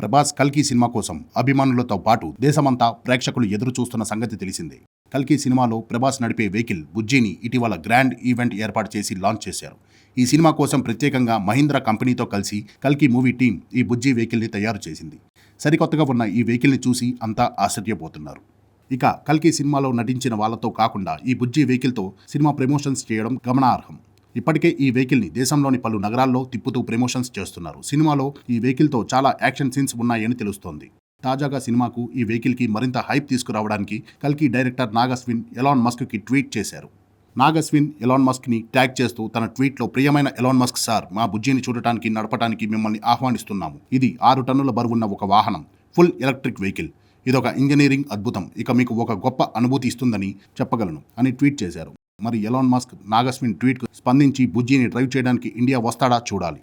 ప్రభాస్ కల్కి సినిమా కోసం అభిమానులతో పాటు దేశమంతా ప్రేక్షకులు ఎదురు చూస్తున్న సంగతి తెలిసిందే. కల్కి సినిమాలో ప్రభాస్ నడిపే వెహికల్ బుజ్జిని ఇటీవల గ్రాండ్ ఈవెంట్ ఏర్పాటు చేసి లాంచ్ చేశారు. ఈ సినిమా కోసం ప్రత్యేకంగా మహీంద్రా కంపెనీతో కలిసి కల్కి మూవీ టీం ఈ బుజ్జి వెహికల్ని తయారు చేసింది. సరికొత్తగా ఉన్న ఈ వెహికల్ని చూసి అంతా ఆశ్చర్యపోతున్నారు. ఇక కల్కి సినిమాలో నటించిన వాళ్ళతో కాకుండా ఈ బుజ్జి వెహికల్తో సినిమా ప్రమోషన్స్ చేయడం గమనార్హం. ఇప్పటికే ఈ వెహికల్ని దేశంలోని పలు నగరాల్లో తిప్పుతూ ప్రమోషన్స్ చేస్తున్నారు. సినిమాలో ఈ వెహికల్తో చాలా యాక్షన్ సీన్స్ ఉన్నాయని తెలుస్తోంది. తాజాగా సినిమాకు ఈ వెహికల్కి మరింత హైప్ తీసుకురావడానికి కల్కి డైరెక్టర్ నాగస్విన్ ఎలాన్ మస్క్కి ట్వీట్ చేశారు. నాగస్విన్ ఎలాన్ మస్క్ని ట్యాగ్ చేస్తూ తన ట్వీట్లో ప్రియమైన ఎలాన్ మస్క్ సార్ మా బుజ్జిని చూడటానికి నడపడానికి మిమ్మల్ని ఆహ్వానిస్తున్నాము. ఇది ఆరు టన్నుల బరువున్న ఒక వాహనం ఫుల్ ఎలక్ట్రిక్ వెహికల్. ఇదొక ఇంజనీరింగ్ అద్భుతం. ఇక మీకు ఒక గొప్ప అనుభూతి ఇస్తుందని చెప్పగలను అని ట్వీట్ చేశారు. మరి ఎలాన్ మస్క్ నాగస్విన్ ట్వీట్కు స్పందించి బుజ్జిని డ్రైవ్ చేయడానికి ఇండియా వస్తాడా చూడాలి.